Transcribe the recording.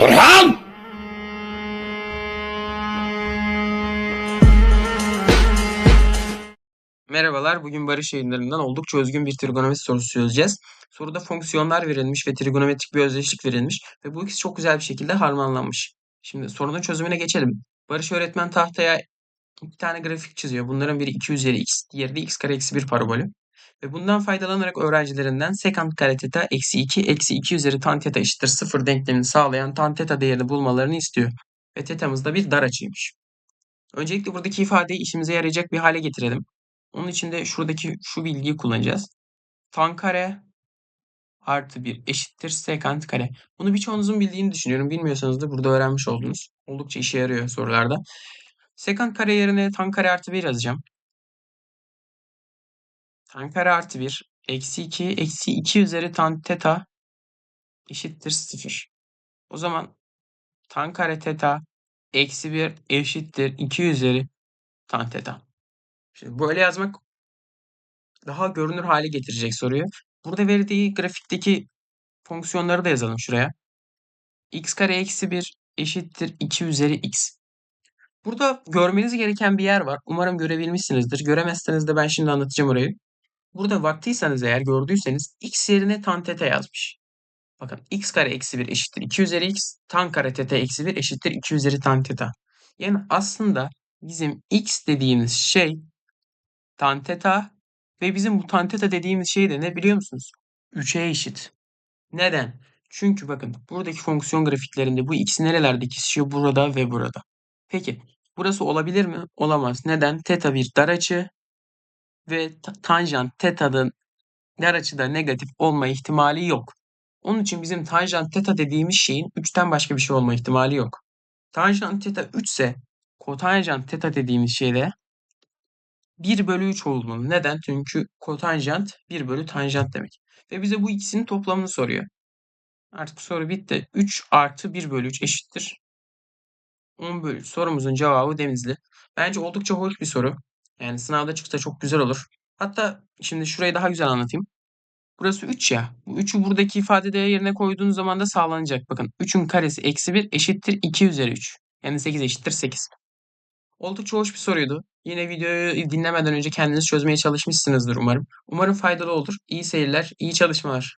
Orhan! Merhabalar, bugün barış yayınlarından oldukça özgün bir trigonometri sorusu çözeceğiz. Soruda fonksiyonlar verilmiş ve trigonometrik bir özdeşlik verilmiş ve bu ikisi çok güzel bir şekilde harmanlanmış. Şimdi sorunun çözümüne geçelim. Barış öğretmen tahtaya iki tane grafik çiziyor. Bunların biri 2 üzeri x, diğeri de x kare eksi 1 parabolü. Ve bundan faydalanarak öğrencilerinden sekant kare teta eksi 2 eksi 2 üzeri tan teta eşittir 0 denklemini sağlayan tan teta değerini bulmalarını istiyor. Ve tetamız da bir dar açıymış. Öncelikle buradaki ifadeyi işimize yarayacak bir hale getirelim. Onun için de şuradaki şu bilgiyi kullanacağız. Tan kare artı 1 eşittir sekant kare. Bunu birçoğunuzun bildiğini düşünüyorum. Bilmiyorsanız da burada öğrenmiş oldunuz. Oldukça işe yarıyor sorularda. Sekant kare yerine tan kare artı 1 yazacağım. Tan kare artı 1 eksi 2 eksi 2 üzeri tan teta eşittir 0. O zaman tan kare teta eksi 1 eşittir 2 üzeri tan teta. Şimdi böyle yazmak daha görünür hale getirecek soruyu. Burada verdiği grafikteki fonksiyonları da yazalım şuraya. x kare eksi 1 eşittir 2 üzeri x. Burada görmeniz gereken bir yer var. Umarım görebilmişsinizdir. Göremezseniz de ben şimdi anlatacağım orayı. Burada baktıysanız eğer gördüyseniz x yerine tan teta yazmış. Bakın x kare eksi 1 eşittir 2 üzeri x. Tan kare teta eksi 1 eşittir 2 üzeri tan teta. Yani aslında bizim x dediğimiz şey tan teta ve bizim bu tan teta dediğimiz şey de ne biliyor musunuz? 3'e eşit. Neden? Çünkü bakın buradaki fonksiyon grafiklerinde bu ikisi nerelerde kesişiyor? Burada ve burada. Peki burası olabilir mi? Olamaz. Neden? Teta bir dar açı ve tanjant teta'nın dar açıda negatif olma ihtimali yok. Onun için bizim tanjant teta dediğimiz şeyin 3'ten başka bir şey olma ihtimali yok. Tanjant teta 3 ise kotanjant teta dediğimiz şey de 1 bölü 3 olmalı. Neden? Çünkü kotanjant 1 bölü tanjant demek. Ve bize bu ikisinin toplamını soruyor. Artık soru bitti. 3 artı 1 bölü 3 eşittir. 10 bölü 3. Sorumuzun cevabı Denizli. Bence oldukça hoş bir soru. Yani sınavda çıksa çok güzel olur. Hatta şimdi şurayı daha güzel anlatayım. Burası 3 ya. Bu 3'ü buradaki ifadede yerine koyduğunuz zaman da sağlanacak. Bakın 3'ün karesi eksi 1 eşittir 2 üzeri 3. Yani 8 eşittir 8. Oldukça hoş bir soruydu. Yine videoyu dinlemeden önce kendiniz çözmeye çalışmışsınızdır umarım. Umarım faydalı olur. İyi seyirler, iyi çalışmalar.